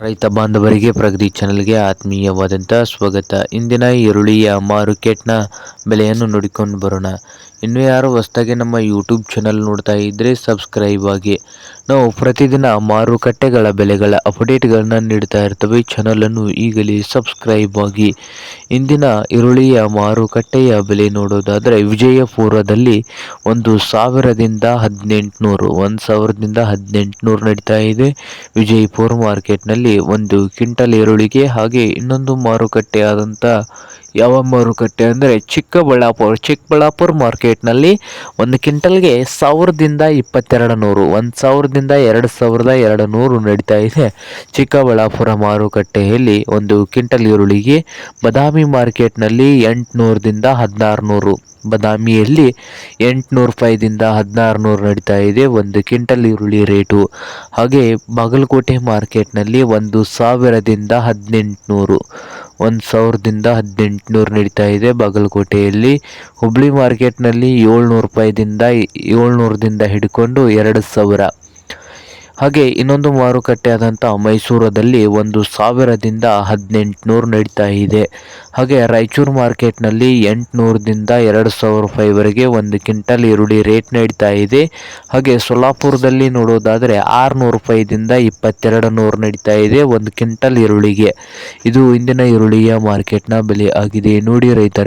ರೈತ ಬಾಂಧವರಿಗೆ ಪ್ರಗತಿ ಚಾನೆಲ್ಗೆ ಆತ್ಮೀಯವಾದಂತಹ ಸ್ವಾಗತ. ಇಂದಿನ ಈರುಳ್ಳಿಯ ಮಾರುಕೆಟ್ನ ಬೆಲೆಯನ್ನು ನೋಡಿಕೊಂಡು ಬರೋಣ. ಇನ್ನು ಯಾರು ಹೊಸದಾಗಿ ನಮ್ಮ ಯೂಟ್ಯೂಬ್ ಚಾನಲ್ ನೋಡ್ತಾ ಇದ್ದರೆ ಸಬ್ಸ್ಕ್ರೈಬ್ ಆಗಿ. ನಾವು ಪ್ರತಿದಿನ ಮಾರುಕಟ್ಟೆಗಳ ಬೆಲೆಗಳ ಅಪ್ಡೇಟ್ಗಳನ್ನ ನೀಡ್ತಾ ಇರ್ತವೆ. ಚಾನಲನ್ನು ಈಗಲೇ ಸಬ್ಸ್ಕ್ರೈಬ್ ಆಗಿ. ಇಂದಿನ ಈರುಳ್ಳಿಯ ಮಾರುಕಟ್ಟೆಯ ಬೆಲೆ ನೋಡೋದಾದರೆ ವಿಜಯಪುರದಲ್ಲಿ ಒಂದು ಸಾವಿರದಿಂದ ಹದಿನೆಂಟುನೂರು, ಒಂದು ಸಾವಿರದಿಂದ ಹದಿನೆಂಟುನೂರು ನಡೀತಾ ಇದೆ. ವಿಜಯಪುರ ಮಾರ್ಕೆಟ್ನಲ್ಲಿ ಒಂದು ಕ್ವಿಂಟಲ್ ಈರುಳ್ಳಿಗೆ ಹಾಗೆ ಇನ್ನೊಂದು ಮಾರುಕಟ್ಟೆ ಆದಂಥ ಯಾವ ಮಾರುಕಟ್ಟೆ ಅಂದರೆ ಚಿಕ್ಕಬಳ್ಳಾಪುರ ಚಿಕ್ಕಬಳ್ಳಾಪುರ ಮಾರ್ಕೆಟ್ನಲ್ಲಿ ಒಂದು ಕ್ವಿಂಟಲ್ಗೆ ಸಾವಿರದಿಂದ ಇಪ್ಪತ್ತೆರಡು ನೂರು ಒಂದು ಸಾವಿರದಿಂದ ಎರಡು ಸಾವಿರದ ಎರಡು ನೂರು ನಡೀತಾ ಇದೆ. ಚಿಕ್ಕಬಳ್ಳಾಪುರ ಮಾರುಕಟ್ಟೆಯಲ್ಲಿ ಒಂದು ಕ್ವಿಂಟಲ್ ಈರುಳ್ಳಿಗೆ ಬದಾಮಿ ಮಾರ್ಕೆಟ್ನಲ್ಲಿ ಎಂಟುನೂರದಿಂದ ಹದಿನಾರು ನೂರು ಬದಾಮಿಯಲ್ಲಿ ಎಂಟುನೂರು ರೂಪಾಯಿದಿಂದ ಹದಿನಾರು ನೂರು ನಡೀತಾ ಇದೆ ಒಂದು ಕ್ವಿಂಟಲ್ ಈರುಳ್ಳಿ ರೇಟು. ಹಾಗೆ ಬಾಗಲಕೋಟೆ ಮಾರ್ಕೆಟ್ನಲ್ಲಿ ಒಂದು ಸಾವಿರದಿಂದ ಹದಿನೆಂಟುನೂರು ಒಂದು ಸಾವಿರದಿಂದ ಹದಿನೆಂಟುನೂರು ನಡೀತಾ ಇದೆ. ಬಾಗಲಕೋಟೆಯಲ್ಲಿ ಹುಬ್ಬಳ್ಳಿ ಮಾರ್ಕೆಟ್ನಲ್ಲಿ ಏಳ್ನೂರು ರೂಪಾಯಿದಿಂದ ಏಳ್ನೂರದಿಂದ ಹಿಡ್ಕೊಂಡು ಎರಡು ಸಾವಿರ. ಹಾಗೆ ಇನ್ನೊಂದು ಮಾರುಕಟ್ಟೆ ಆದಂಥ ಮೈಸೂರದಲ್ಲಿ ಒಂದು ಸಾವಿರದಿಂದ ಹದಿನೆಂಟುನೂರು ನಡೀತಾ ಇದೆ. ಹಾಗೆ ರಾಯಚೂರು ಮಾರ್ಕೆಟ್ನಲ್ಲಿ ಎಂಟುನೂರದಿಂದ ಎರಡು ಸಾವಿರ ರೂಪಾಯಿವರೆಗೆ ಒಂದು ಕ್ವಿಂಟಲ್ ಈರುಳ್ಳಿ ರೇಟ್ ನಡೀತಾ ಇದೆ. ಹಾಗೆ ಸೊಲ್ಲಾಪುರದಲ್ಲಿ ನೋಡೋದಾದರೆ ಆರುನೂರು ರೂಪಾಯಿದಿಂದ ಇಪ್ಪತ್ತೆರಡು ನೂರು ನಡೀತಾ ಇದೆ ಒಂದು ಕ್ವಿಂಟಲ್ ಈರುಳ್ಳಿಗೆ. ಇದು ಇಂದಿನ ಈರುಳ್ಳಿಯ ಮಾರ್ಕೆಟ್ನ ಬೆಲೆ ಆಗಿದೆ. ನೋಡಿ ರೈತರೆ.